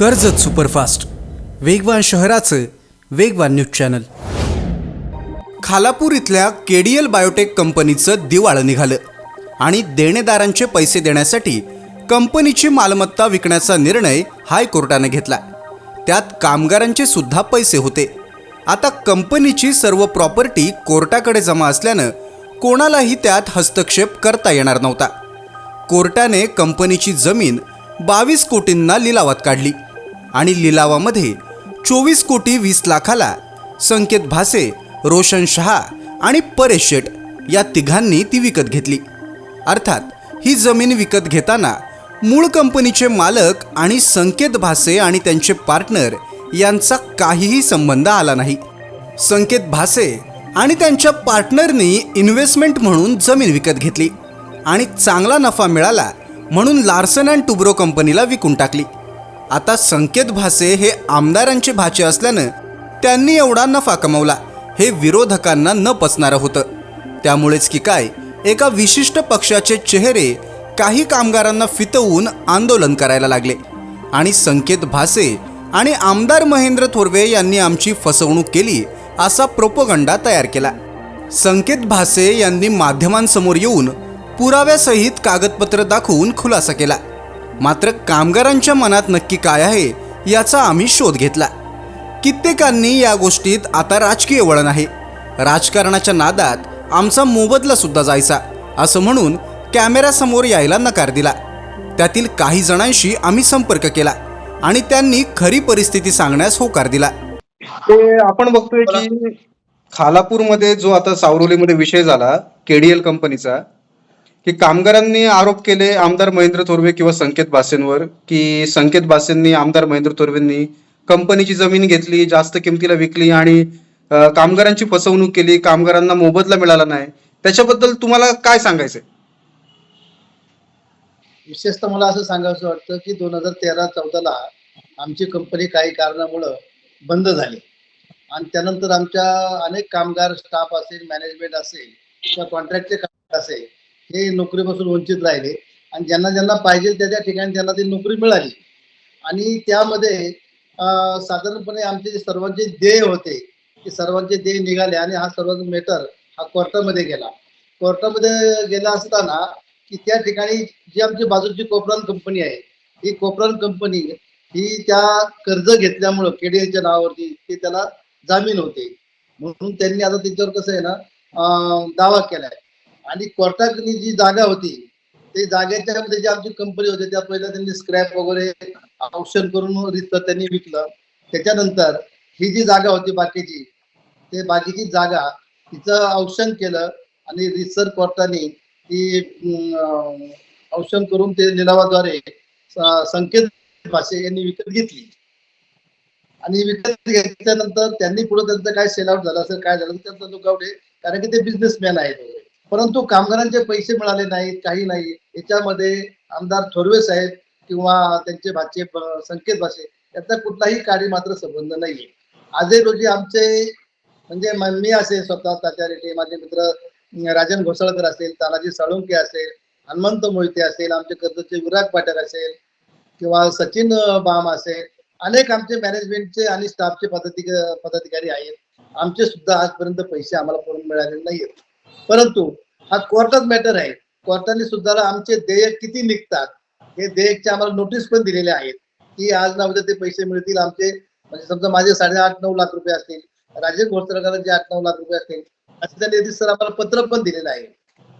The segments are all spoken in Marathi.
कर्जत सुपरफास्ट. वेगवान शहराचं वेगवान न्यूज चॅनल. खालापूर इथल्या केडीएल बायोटेक कंपनीचं दिवाळं निघालं आणि देणेदारांचे पैसे देण्यासाठी कंपनीची मालमत्ता विकण्याचा निर्णय हायकोर्टाने घेतला. त्यात कामगारांचे सुद्धा पैसे होते. आता कंपनीची सर्व प्रॉपर्टी कोर्टाकडे जमा असल्यानं कोणालाही त्यात हस्तक्षेप करता येणार नव्हता. कोर्टाने कंपनीची जमीन बावीस कोटींना लिलावात काढली. आणि लिलावामध्ये चोवीस कोटी वीस लाखाला संकेत भासे रोशन शहा आणि परेश शेट या तिघांनी ती विकत घेतली. अर्थात ही जमीन विकत घेताना मूळ कंपनीचे मालक आणि संकेत भासे आणि त्यांचे पार्टनर यांचा काहीही संबंध आला नाही. संकेत भासे आणि त्यांच्या पार्टनरनी इन्व्हेस्टमेंट म्हणून जमीन विकत घेतली आणि चांगला नफा मिळाला म्हणून लार्सन अँड टुब्रो कंपनीला विकून टाकली. आता संकेत भासे हे आमदारांचे भाचे असल्यानं त्यांनी एवढा नफा कमवला. हे विरोधकांना न पचणारं होतं. त्यामुळेच की काय एका विशिष्ट पक्षाचे चेहरे काही कामगारांना फितवून आंदोलन करायला लागले. आणि संकेत भासे आणि आमदार महेंद्र थोरवे यांनी आमची फसवणूक केली असा प्रोपोगंडा तयार केला. संकेत भासे यांनी माध्यमांसमोर येऊन पुराव्यासहित कागदपत्र दाखवून खुलासा केला. मात्र कामगारांच्या मनात नक्की काय आहे याचा आम्ही शोध घेतला कित्येकांनी या गोष्टीत आता राजकीय वळण आहे. राजकारणाच्या नादात आमचा मोबदला सुद्धा जायचा असं म्हणून कॅमेऱ्यासमोर यायला नकार दिला. त्यातील काही जणांशी आम्ही संपर्क केला आणि त्यांनी खरी परिस्थिती सांगण्यास होकार दिला. ते आपण बघतोय की खालापूरमध्ये जो आता सावरोलीमध्ये विषय झाला केडीएल कंपनीचा की कामगारांनी आरोप केले आमदार महेंद्र थोरवे किंवा संकेत भासेंवर की संकेत भासेंनी आमदार महेंद्र थोरवेंनी कंपनीची जमीन घेतली जास्त किमतीला विकली आणि कामगारांची फसवणूक केली कामगारांना मोबदला मिळाला नाही. त्याच्याबद्दल तुम्हाला काय सांगायचंय? विशेषतः मला असं सांगायचं वाटतं की दोन हजार तेरा चौदाला आमची कंपनी काही कारणामुळं बंद झाली. आणि त्यानंतर आमच्या अनेक कामगार स्टाफ असेल मॅनेजमेंट असेल किंवा कॉन्ट्रॅक्टचे कामगार असेल हे नोकरीपासून वंचित राहिले. आणि ज्यांना ज्यांना पाहिजे त्या त्या ठिकाणी त्यांना ती नोकरी मिळाली. आणि त्यामध्ये साधारणपणे आमचे जे सर्वांचे ध्येय होते ते सर्वांचे ध्येय निघाले आणि हा सर्वांचा मेटर हा कोर्टामध्ये गेला. कोर्टामध्ये गेला असताना की त्या ठिकाणी जी आमची बाजूची कोपरान कंपनी आहे ही कोपरान कंपनी ही त्या कर्ज घेतल्यामुळं केडीएच्या नावावरती ते त्याला जामीन होते. म्हणून त्यांनी आता त्याच्यावर कसं आहे ना दावा केलाय. आणि कोर्टातली जी जागा होती ते जागेच्या मध्ये जी आमची कंपनी होती त्या पहिल्या त्यांनी स्क्रॅप वगैरे औषध करून रित त्यांनी विकलं. त्याच्यानंतर ही जी जागा होती बाकीची ते बाकीची जागा तिचं औषण केलं आणि रिसर कोर्टाने ती अं, औषण करून ते लिलावाद्वारे संकेत भाषे यांनी विकत घेतली. आणि विकत घेतल्यानंतर त्यांनी पुढे त्यांचं काय सेल आउट झालं असेल काय झालं त्यांचा लुकआउट आहे कारण की ते बिझनेसमॅन आहेत. परंतु कामगारांचे पैसे मिळाले नाहीत काही नाही याच्यामध्ये आमदार थोरवे साहेब किंवा त्यांचे भाचे संकेत भाषे याचा कुठलाही कार्य मात्र संबंध नाहीये. आजही रोजी आमचे म्हणजे मी असेल स्वतः तात्या रेड्डी माझे मित्र राजन घोसाळकर असेल तानाजी साळुंके असेल हनुमंत मोहिते असेल आमचे कर्जचे विराग पाटील असेल किंवा सचिन बाम असेल अनेक आमचे मॅनेजमेंटचे आणि स्टाफचे पदाधिक पदाधिकारी आहेत. आमचे सुद्धा आजपर्यंत पैसे आम्हाला पूर्ण मिळालेले नाहीत परंतु हा कोर्टात मॅटर आहे. कोर्टाने सुद्धा आमचे देयक किती निघतात हे देयकचे आम्हाला नोटीस पण दिलेले आहेत. की आज ना उद्या ते पैसे मिळतील आमचे. म्हणजे समजा माझे साडेआठ नऊ लाख रुपये असतील राजेश घोषकरांचे आठ नऊ लाख रुपये असतील असं त्यांनी सर आम्हाला पत्र पण दिलेलं आहे.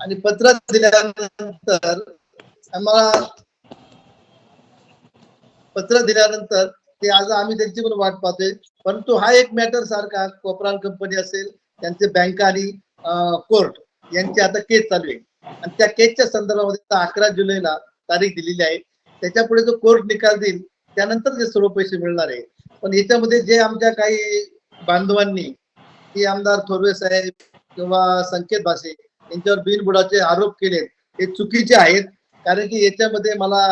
आणि पत्र दिल्यानंतर आम्हाला पत्र दिल्यानंतर ते आज आम्ही त्यांची पण वाट पाहतोय. परंतु हा एक मॅटर सारखा कोपरान कंपनी असेल त्यांचे बँक आणि कोर्ट यांची आता केस चालू आहे. आणि त्या केसच्या संदर्भामध्ये अकरा जुलैला तारीख दिलेली आहे. त्याच्या पुढे जो कोर्ट निकाल देईल त्यानंतर ते सर्व पैसे मिळणार आहे. पण याच्यामध्ये जे आमच्या काही बांधवांनी की आमदार थोरवे साहेब किंवा संकेत भाषे यांच्यावर बिनबुडाचे आरोप केले हे चुकीचे आहेत. कारण की याच्यामध्ये मला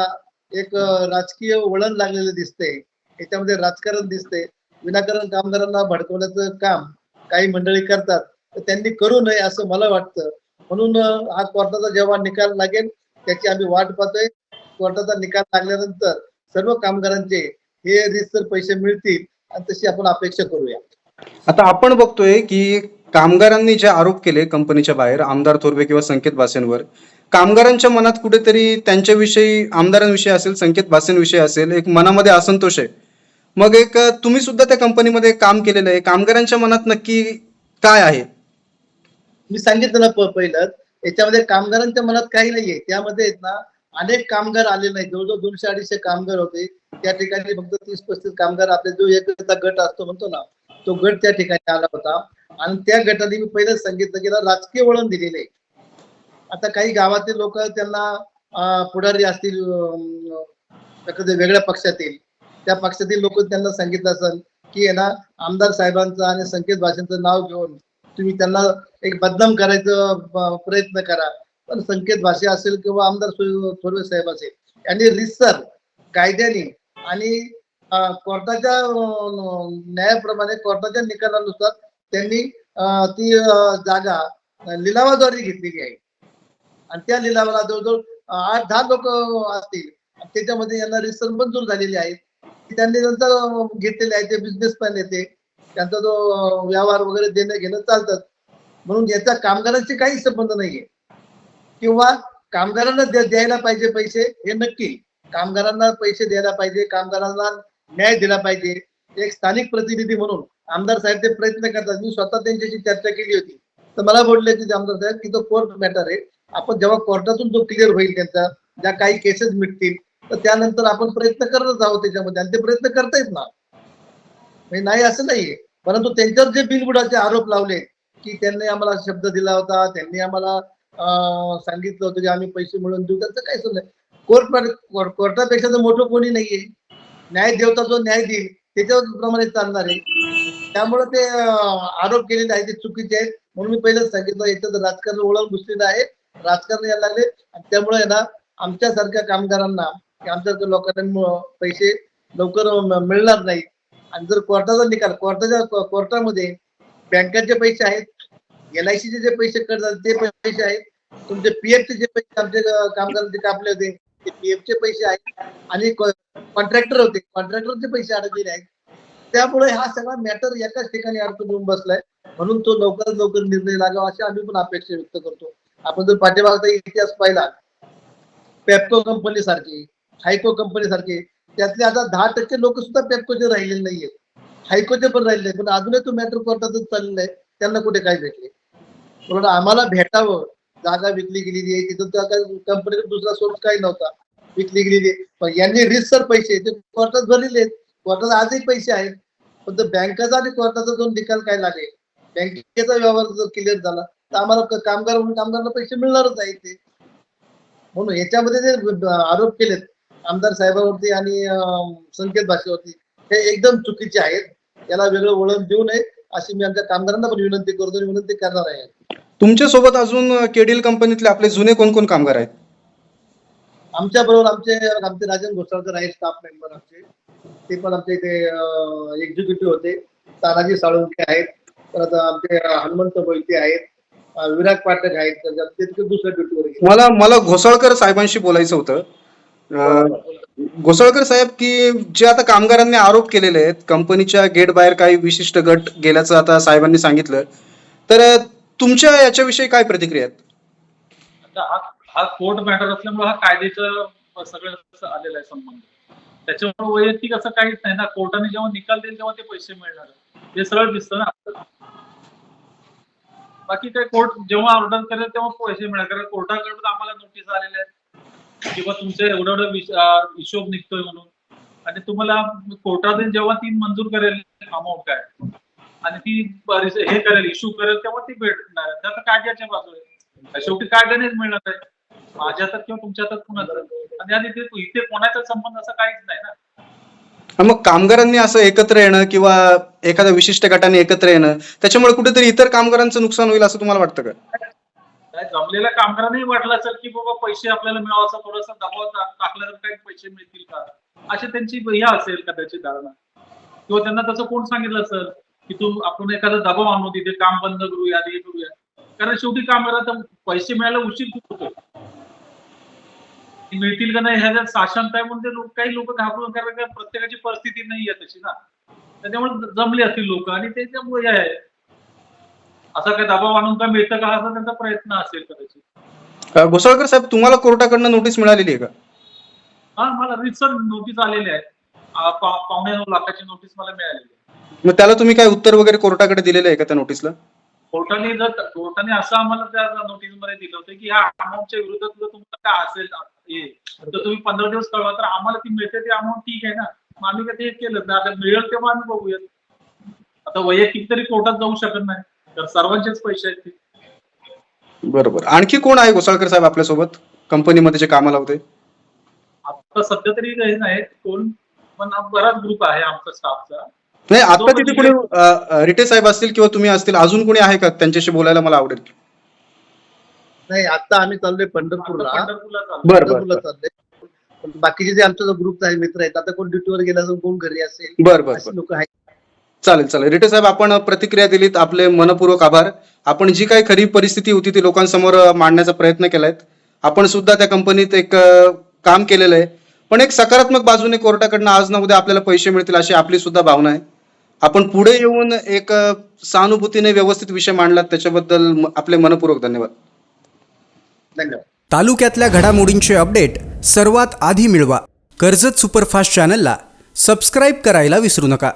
एक राजकीय वळण लागलेलं दिसते याच्यामध्ये राजकारण दिसते विनाकारण कामगारांना भडकवण्याचं काम काही मंडळी करतात. तर त्यांनी करू नये असं मला वाटतं. म्हणून आज हा कोर्टाचा जेव्हा निकाल लागेल त्याची आम्ही वाट पाहतोय. कोर्टाचा निकाल लागल्यानंतर सर्व कामगारांचे हे रिसर पैसे मिळतील आणि तशी आपण अपेक्षा करूया. आता आपण बघतोय की कामगारांनी जे आरोप केले कंपनीच्या बाहेर आमदार थोरवे किंवा संकेत भासेंवर कामगारांच्या मनात कुठेतरी त्यांच्याविषयी आमदारांविषयी असेल संकेत भासेंविषयी असेल एक मनामध्ये असंतोष आहे. मग एक तुम्ही सुद्धा त्या कंपनीमध्ये काम केलेलं आहे. कामगारांच्या मनात नक्की काय आहे? मी सांगितलं ना पहिलं याच्यामध्ये कामगारांच्या मनात काही नाहीये. त्यामध्ये आहेत ना अनेक कामगार आले नाही जवळजवळ दोनशे अडीचशे कामगार होते. त्या ठिकाणी फक्त तीस पस्तीस कामगार आपले जो एक गट असतो म्हणतो ना तो गट त्या ठिकाणी आला होता. आणि त्या गटाने मी पहिलेच सांगितलं की राजकीय वळण दिलेले आता काही गावातील लोक त्यांना पुढारी असतील वेगळ्या पक्षातील त्या पक्षातील लोक त्यांना सांगितलं असेल की ना आमदार साहेबांचं आणि संकेत भाषेचं नाव घेऊन तुम्ही त्यांना एक बदनाम करायचं प्रयत्न करा. पण संकेत भाषे असेल किंवा आमदार थोरवे साहेब असेल यांनी रिसर कायद्याने आणि कोर्टाच्या न्यायाप्रमाणे कोर्टाच्या निकालानुसार त्यांनी ती जागा लिलावाद्वारे घेतलेली आहे. आणि त्या लिलावाला जवळजवळ आठ दहा लोक असतील. त्याच्यामध्ये यांना रिसर मंजूर झालेली आहेत त्यांनी नंतर घेतलेले आहे ते बिझनेसमॅन येते त्यांचा जो व्यवहार वगैरे देणं घेणं चालतात. म्हणून याचा कामगारांशी काही संबंध नाहीये. किंवा कामगारांना द्यायला पाहिजे पैसे हे नक्की. कामगारांना पैसे द्यायला पाहिजे कामगारांना न्याय दिला पाहिजे. एक स्थानिक प्रतिनिधी म्हणून आमदार साहेब ते प्रयत्न करतात. मी स्वतः त्यांच्याशी चर्चा केली होती. तर मला बोलले की आमदार साहेब की तो कोर्ट मॅटर आहे. आपण जेव्हा कोर्टातून तो क्लिअर होईल त्यांचा ज्या काही केसेस मिटतील तर त्यानंतर आपण प्रयत्न करतच आहोत त्याच्यामध्ये. आणि ते प्रयत्न करतायत ना. म्हणजे नाही असं नाहीये. परंतु त्यांच्यावर जे बिनबुडाचे आरोप लावले की त्यांनी आम्हाला शब्द दिला होता त्यांनी आम्हाला सांगितलं होतं की आम्ही पैसे मिळवून देऊ त्यांचं काही सुद्धा कोर्ट कोर्टापेक्षा तर मोठं कोणी नाहीये. न्याय देवता जो न्याय देईल त्याच्यावर प्रमाणे चालणार आहे. त्यामुळे ते आरोप केलेले आहेत ते चुकीचे आहेत. म्हणून मी पहिलेच सांगितलं याच्यात राजकारण ओळख घुसलेलं आहे. राजकारण यायला लागले. आणि त्यामुळे आहे ना आमच्यासारख्या कामगारांना आमच्यासारख्या लोकांना पैसे लवकर मिळणार नाही आणि जर कोर्टाचा निकाल कोर्टाच्या कोर्टामध्ये बँकांचे पैसे आहेत एल आय सीचे जे पैसे कट झाले ते पैसे आहेत. तुमचे पीएफ चे जे पैसे आमचे कामगारांचे कापले होते ते पीएफ चे पैसे आहेत. आणि कॉन्ट्रॅक्टर होते कॉन्ट्रॅक्टरचे पैसे अडकलेले आहेत. त्यामुळे हा सगळा मॅटर एकाच ठिकाणी अडकून बसलाय. म्हणून तो लवकरात लवकर निर्णय लागावा अशी आम्ही पण अपेक्षा व्यक्त करतो. आपण जर पाठीमागचा इतिहास पाहिला पेप्को कंपनी सारखी हायको कंपनी सारखी त्यातले आता दहा टक्के लोक सुद्धा पेपकोचे राहिलेले नाहीयेत. हायकोचे पण राहिले नाही पण अजूनही तो मॅटर कोर्टातच चाललेला आहे. त्यांना कुठे काय भेटले? म्हणून आम्हाला भेटावं. जागा विकली गेलेली आहे. तिथं त्या कंपनीचा दुसरा सोर्स काही नव्हता. विकली गेलेली आहे. पण यांनी रिसर पैसे ते कोर्टात भरलेले आहेत. कोर्टात आजही पैसे आहेत. पण बँकेचा आणि कोर्टाचा दोन निकाल काय लागेल? बँकेचा व्यवहार जर क्लिअर झाला तर आम्हाला कामगार म्हणून कामगारांना पैसे मिळणारच आहे ते म्हणून याच्यामध्ये जे आरोप केलेत आमदार साहेबांवरती आणि संकेत भाषेवरती हे एकदम चुकीचे आहेत. याला वेगळं वळण देऊ नये अशी मी आमच्या कामगारांना पण विनंती करतो आणि विनंती करणार आहे. तुमच्यासोबत अजून केडीएल कंपनीतले आपले जुने कोण कोण कामगार आहेत? आमच्या बरोबर आमचे आमचे राजन घोसाळकर आहेत स्टाफ मेंबर आमचे. ते पण आमच्या इथे एक्झिक्युटिव्ह होते. तानाजी साळुंके आहेत. परत आमचे हनुमंत मोहिते आहेत. अं, विराट पाठक आहेत. दुसऱ्या ड्युटीवर. मला मला घोसाळकर साहेबांशी बोलायचं होतं. घोसाळकर साहेब की जे आता कामगारांनी आरोप केलेले आहेत कंपनीच्या गेट बाहेर काही विशिष्ट गट गेल्याचं आता साहेबांनी सांगितलं. तर तुमच्या याच्याविषयी काय प्रतिक्रिया आहेत? हा हा कोर्ट मॅटर असल्यामुळे हा कायद्याचं सगळं आलेला आलेलं आहे संबंध. त्याच्यामुळे वैयक्तिक असं काहीच नाही ना. कोर्टाने जेव्हा निकाल देईल तेव्हा ते पैसे मिळणार. हे सरळ दिसतं ना. बाकी काय कोर्ट जेव्हा ऑर्डर करेल तेव्हा पैसे मिळणार. कारण कोर्टाकडून आम्हाला नोटीस आलेल्या आहेत. किंवा तुमचे एवढं एवढं हिशोब निघतोय म्हणून. आणि तुम्हाला कोर्टातून जेव्हा ती मंजूर करेल अमाऊंट काय? आणि ती हे करेल इश्यू करेल तेव्हा ती भेटणार त्या त्यात कायद्याच्या बाजू आहे शेवटी कायद्यानेच मिळणार आहे. माझ्या हातात किंवा तुमच्या हातात कुणाचं? आणि आणि इथे इथे कोणाचा संबंध असा काहीच नाही ना. मग कामगारांनी असं एकत्र येणं किंवा एखाद्या विशिष्ट गटाने एकत्र येणं त्याच्यामुळे कुठेतरी इतर कामगारांचं नुकसान होईल असं तुम्हाला वाटतं का? जमलेल्या कामगारांनाही वाटलं असेल की बाबा पैसे आपल्याला मिळावा थोडासा दबाव टाकला तर काही पैसे मिळतील का? अशी त्यांची हे असेल कदाचित धारणा. किंवा त्यांना तसं कोण सांगितलं असेल की तू आपण एखादा दबाव आणू तिथे काम बंद करूया हे करूया. कारण शेवटी कामगारांना पैसे मिळायला उशीर खूप होतो. मिळतील का नाही ह्याच्यात साशंक आहे म्हणून ते लोक काही लोक घाबरून कारण प्रत्येकाची परिस्थिती नाही आहे तशी ना. त्याच्यामुळे जमले असतील लोक आणि त्याच्यामुळे आहे. असा काही दबाव आणून का मिळतं का? असा त्यांचा प्रयत्न असेल कदाचित. घोसाळकर साहेब तुम्हाला कोर्टाकडनं नोटीस मिळालेली आहे का? हा मला रिसर नोटीस आलेली आहे पावणे नऊ लाखाची नोटीस मला मिळालेली आहे. मग त्याला तुम्ही काय उत्तर वगैरे कोर्टाकडे दिलेलं आहे का त्या नोटीसला कोर्टाने जर कोर्टाने असं आम्हाला त्या नोटीसमध्ये दिलं होतं की ह्या अमाऊंटच्या विरोधात जर तुमचं काय असेल तर तुम्ही पंधरा दिवस कळवा तर आम्हाला ती मिळते ती अमाऊंट ठीक आहे ना? मग आम्ही ते केलं? आता मिळेल तेव्हा आम्ही बघूयात. आता वैयक्तिक तरी कोर्टात जाऊ शकत नाही. तर सर्वांचेच पैसे आहेत ते. बरोबर. आणखी कोण आहे घोसाळकर साहेब आपल्यासोबत? कंपनीमध्ये जे कामाला होते आता सध्या तरी काही नाही कोण? पण बराच ग्रुप आहे आमचा स्टाफचा नाही आता तो तिथे कोणी रिटे साहेब असतील किंवा तुम्ही असतील अजून कोणी आहे का त्यांच्याशी बोलायला मला आवडेल नाही आता आम्ही चाललोय पंढरपूरला. पंढरपूरला चालू बरं बरं पंढरपूरला चाललोय. पण बाकीचे जे आमचा जो ग्रुप आहे मित्र आहेत आता कोण ड्युटीवर गेला असेल कोण घरी असेल बर बर. लोक आहेत. चालेल चालेल. रिटे साहेब आपण प्रतिक्रिया दिलीत. आपले मनपूर्वक आभार. आपण जी काही खरी परिस्थिती होती ती लोकांसमोर मांडण्याचा प्रयत्न केलाय आपण सुद्धा त्या कंपनीत एक काम केलेलं आहे. पण एक सकारात्मक बाजूने कोर्टाकडनं आज ना उद्या आपल्याला पैसे मिळतील अशी आपली सुद्धा भावना आहे. आपण पुढे येऊन एक सहानुभूतीने व्यवस्थित विषय मांडलात त्याच्याबद्दल आपले मनपूर्वक धन्यवाद. धन्यवाद. तालुक्यातल्या घडामोडींचे अपडेट सर्वात आधी मिळवा. कर्जत सुपरफास्ट चॅनलला सबस्क्राईब करायला विसरू नका.